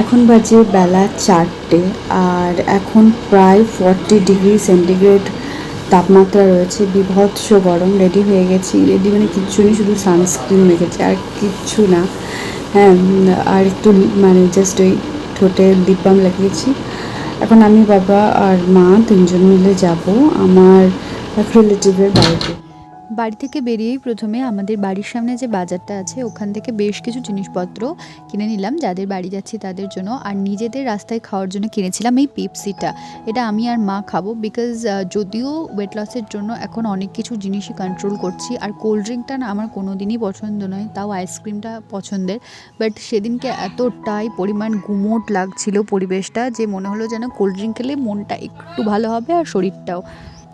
এখন বাজে বেলা চারটে আর এখন প্রায় ফর্টি ডিগ্রি সেন্টিগ্রেড তাপমাত্রা রয়েছে, বিভৎস গরম রেডি হয়ে গেছি রেডি মানে কিচ্ছু নেই, শুধু সানস্ক্রিন মেখেছি, আর কিচ্ছু না। হ্যাঁ আর একটু মানে জাস্ট ওই ঠোঁটে বাম লাগিয়েছি। এখন আমি বাবা আর মা তিনজন মিলে যাব আমার এক রিলেটিভের বাড়িতে। বাড়ি থেকে বেরিয়েই প্রথমে আমাদের বাড়ির সামনে যে বাজারটা আছে, ওখান থেকে বেশ কিছু জিনিসপত্র কিনে নিলাম, যাদের বাড়ি যাচ্ছি তাদের জন্য। আর নিজেদের রাস্তায় খাওয়ার জন্য কিনেছিলাম এই পেপসিটা এটা আমি আর মা খাব বিকজ যদিও ওয়েট লসের জন্য এখন অনেক কিছু জিনিসই কন্ট্রোল করছি। আর কোল্ড ড্রিঙ্কটা না আমার কোনো দিনই পছন্দ নয়, তাও আইসক্রিমটা পছন্দের। বাট সেদিনকে এতটাই পরিমাণ গুমোট লাগছিল পরিবেশটা যে মনে হলো যেন কোল্ড ড্রিঙ্ক খেলে মনটা একটু ভালো হবে আর শরীরটাও।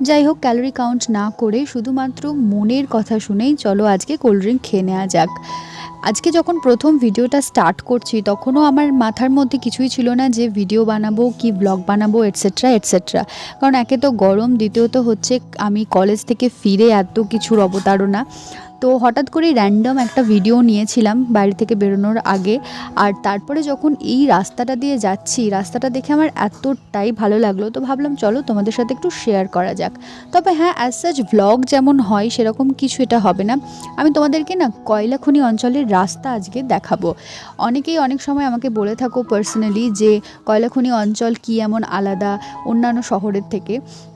যাই হোক ক্যালোরি কাউন্ট না করে শুধুমাত্র মনের কথা শুনেই চলো আজকে কোল্ড ড্রিঙ্ক খেয়ে নেওয়া যাক। আজকে যখন প্রথম ভিডিওটা স্টার্ট করছি, তখনও আমার মাথার মধ্যে কিছুই ছিল না যে ভিডিও বানাবো, কি ব্লগ বানাবো এটসেট্রা এটসেট্রা কারণ একে তো গরম, দ্বিতীয়ত হচ্ছে আমি কলেজ থেকে ফিরে এত কিছুর অবতারণা তো হঠাৎ করে র্যান্ডম একটা ভিডিও নিয়েছিলাম বাড়ি থেকে বেরোনোর আগে। আর তারপরে যখন এই রাস্তাটা দিয়ে যাচ্ছি, রাস্তাটা দেখে আমার এতটাই ভালো লাগল। তো ভাবলাম, চলো তোমাদের সাথে একটু শেয়ার করা যাক। তবে হ্যাঁ অ্যাজ সাচ ভ্লগ যেমন হয়, সেরকম কিছু এটা হবে না। আমি তোমাদেরকে না কয়লাখনি অঞ্চলের রাস্তা আজকে দেখাবো। অনেকেই অনেক সময় আমাকে বলে থাকো পার্সোনালি যে কয়লাখনি অঞ্চল কি এমন আলাদা অন্যান্য শহরের থেকে।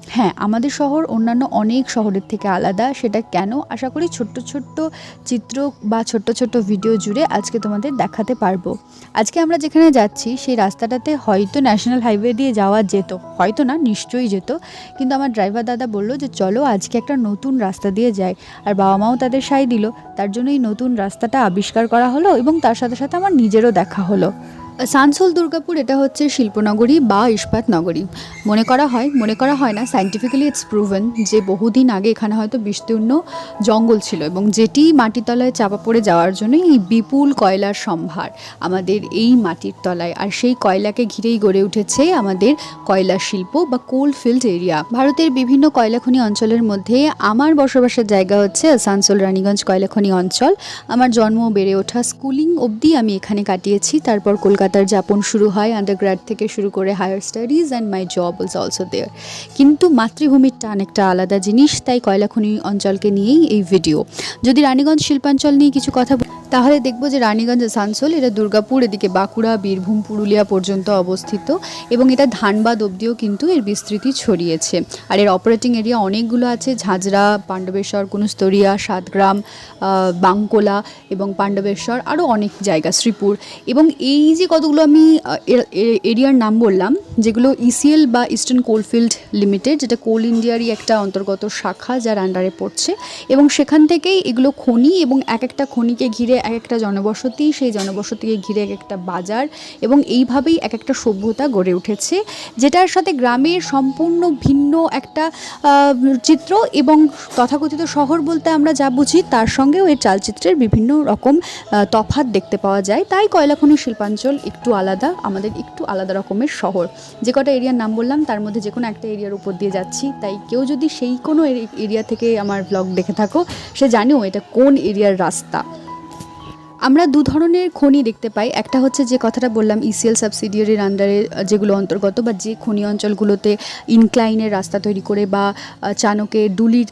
হ্যাঁ আমাদের শহর অন্যান্য অনেক শহরের থেকে আলাদা, সেটা কেন? আশা করি ছোট্ট ছোট্ট চিত্র বা ছোট্ট ছোট্ট ভিডিও জুড়ে আজকে তোমাদের দেখাতে পারব। আজকে আমরা যেখানে যাচ্ছি, সেই রাস্তাটাতে হয়তো ন্যাশনাল হাইওয়ে দিয়ে যাওয়া যেত, হয়তো না, নিশ্চয়ই যেত। কিন্তু আমার ড্রাইভার দাদা বলল যে, চলো, আজকে একটা নতুন রাস্তা দিয়ে যাই। আর বাবা মাও তাদের সাই দিল। তার জন্য এই নতুন রাস্তাটা আবিষ্কার করা হলো এবং তার সাথে সাথে আমার নিজেরও দেখা হলো। সানসোল দুর্গাপুর, এটা হচ্ছে শিল্পনগরী বা ইস্পাত নগরী। মনে করা হয়, মনে করা হয় না সাইন্টিফিক্যালি ইটস প্রুভেন যে বহুদিন আগে এখানে হয়তো বিস্তীর্ণ জঙ্গল ছিল এবং যেটি মাটির তলায় চাপা পড়ে যাওয়ার জন্য এই বিপুল কয়লার সম্ভার আমাদের এই মাটির তলায়। আর সেই কয়লাকে ঘিরেই গড়ে উঠেছে আমাদের কয়লা শিল্প বা কোল ফিল্ড এরিয়া ভারতের বিভিন্ন কয়লাখনি অঞ্চলের মধ্যে আমার বসবাসের জায়গা হচ্ছে আসানসোল রানীগঞ্জ কয়লাখনি অঞ্চল। আমার জন্ম বেড়ে ওঠা স্কুলিং অবধি আমি এখানে কাটিয়েছি, তারপর কলকাতার যাপন শুরু হয় আন্ডারগ্রাড থেকে শুরু করে higher studies and my job was also there কিন্তু মাতৃভূমির টান একটা আলাদা জিনিস, তাই কয়লাখনি অঞ্চলকে নিয়েই এই ভিডিও যদি রানীগঞ্জ শিল্পাঞ্চল নিয়ে কিছু কথা তাহলে দেখব যে রানীগঞ্জ আসানসোল এটা দুর্গাপুর, এদিকে বাঁকুড়া, বীরভূম, পুরুলিয়া পর্যন্ত অবস্থিত এবং এটা ধানবাদ অবধিও কিন্তু এর বিস্তৃতি ছড়িয়েছে। আর এর অপারেটিং এরিয়া অনেকগুলো আছে, ঝাঁঝরা, পাণ্ডবেশ্বর, কুনুস্তরিয়া, সাতগ্রাম বাংকোলা এবং পাণ্ডবেশ্বর, আরও অনেক জায়গা, শ্রীপুর। এবং এই যে কতগুলো আমি এর- এর- এরিয়ার নাম বললাম, যেগুলো ইসিএল বা ইস্টার্ন কোলফিল্ড লিমিটেড যেটা কোল ইন্ডিয়ারই একটা অন্তর্গত শাখা যার আন্ডারে পড়ছে, এবং সেখান থেকেই এগুলো খনি এবং এক একটা খনিকে ঘিরে এক একটা জনবসতি, সেই জনবসতিকে ঘিরে এক একটা বাজার এবং এইভাবেই এক একটা সভ্যতা গড়ে উঠেছে, যেটার সাথে গ্রামের সম্পূর্ণ ভিন্ন একটা চিত্র এবং তথাকথিত শহর বলতে আমরা যা বুঝি তার সঙ্গেও এর চালচিত্রের বিভিন্ন রকম তফাৎ দেখতে পাওয়া যায়। তাই কয়লাখনি শিল্পাঞ্চল একটু আলাদা, আমাদের একটু আলাদা রকমের শহর। যে কটা এরিয়ার নাম বললাম, তার মধ্যে যে কোনো একটা এরিয়ার উপর দিয়ে যাচ্ছি। তাই কেউ যদি সেই কোনো এরিয়া থেকে আমার ব্লগ দেখে থাকো, সে জানেও এটা কোন এরিয়ার রাস্তা। আমরা দু ধরনের খনি দেখতে পাই। একটা হচ্ছে যে কথাটা বললাম ইসিএল সাবসিডিয়ারির আন্ডারে যেগুলো অন্তর্গত বা যে খনি অঞ্চলগুলোতে ইনক্লাইনের রাস্তা তৈরি করে বা চানকে ডুলি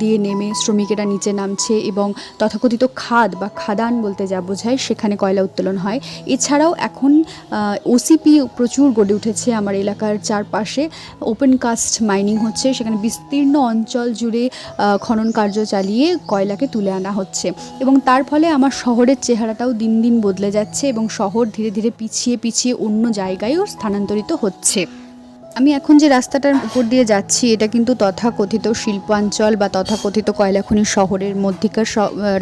দিয়ে নেমে শ্রমিকেরা নিচে নামছে এবং তথাকথিত খাদ বা খাদান বলতে যা বোঝায় সেখানে কয়লা উত্তোলন হয়। এছাড়াও এখন ওসিপি প্রচুর গড়ে উঠেছে আমার এলাকার চারপাশে। ওপেন কাস্ট মাইনিং হচ্ছে, সেখানে বিস্তীর্ণ অঞ্চল জুড়ে খনন কার্য চালিয়ে কয়লাকে তুলে আনা হচ্ছে। এবং তার ফলে আমার শহরের চেহারাটাও দিন দিন বদলে যাচ্ছে এবং শহর ধীরে ধীরে পিছিয়ে পিছিয়ে অন্য জায়গায়ও স্থানান্তরিত হচ্ছে। আমি এখন যে রাস্তাটার উপর দিয়ে যাচ্ছি, এটা কিন্তু তথাকথিত শিল্পাঞ্চল বা তথাকথিত কয়লাখনি শহরের মধ্যিকার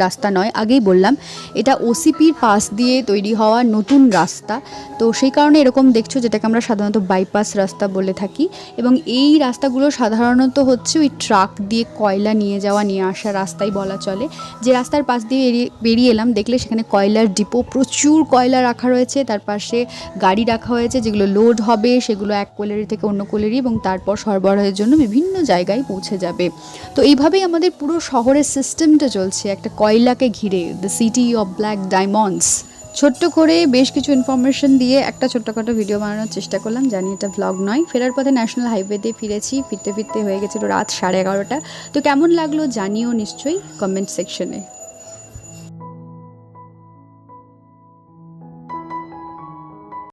রাস্তা নয়। আগেই বললাম, এটা ওসিপির পাশ দিয়ে তৈরি হওয়া নতুন রাস্তা। তো সেই কারণে এরকম দেখছ যেটাকে আমরা সাধারণত বাইপাস রাস্তা বলে থাকি। এবং এই রাস্তাগুলো সাধারণত হচ্ছে ওই ট্রাক দিয়ে কয়লা নিয়ে যাওয়া, নিয়ে আসা রাস্তাই বলা চলে। যে রাস্তার পাশ দিয়ে বেরিয়ে এলাম, দেখলে সেখানে কয়লার ডিপো, প্রচুর কয়লা রাখা রয়েছে। তার পাশে গাড়ি রাখা হয়েছে, যেগুলো লোড হবে, সেগুলো এক কোলেরি থেকে অন্য কোলেরি এবং তারপর সরবরাহের জন্য বিভিন্ন জায়গায় পৌঁছে যাবে। তো এইভাবেই আমাদের পুরো শহরের সিস্টেমটা চলছে। একটা কয়লাকে ঘিরে the city of black diamonds ছোট্ট করে বেশ কিছু ইনফরমেশন দিয়ে একটা ছোট্টখাটো ভিডিও বানানোর চেষ্টা করলাম। জানি এটা ভ্লগ নয়। ফেরার পথে ন্যাশনাল হাইওয়ে দিয়ে ফিরেছি। ফিরতে ফিরতে হয়ে গেছিল রাত সাড়ে এগারোটা। তো কেমন লাগল জানিও নিশ্চয়ই কমেন্ট সেকশনে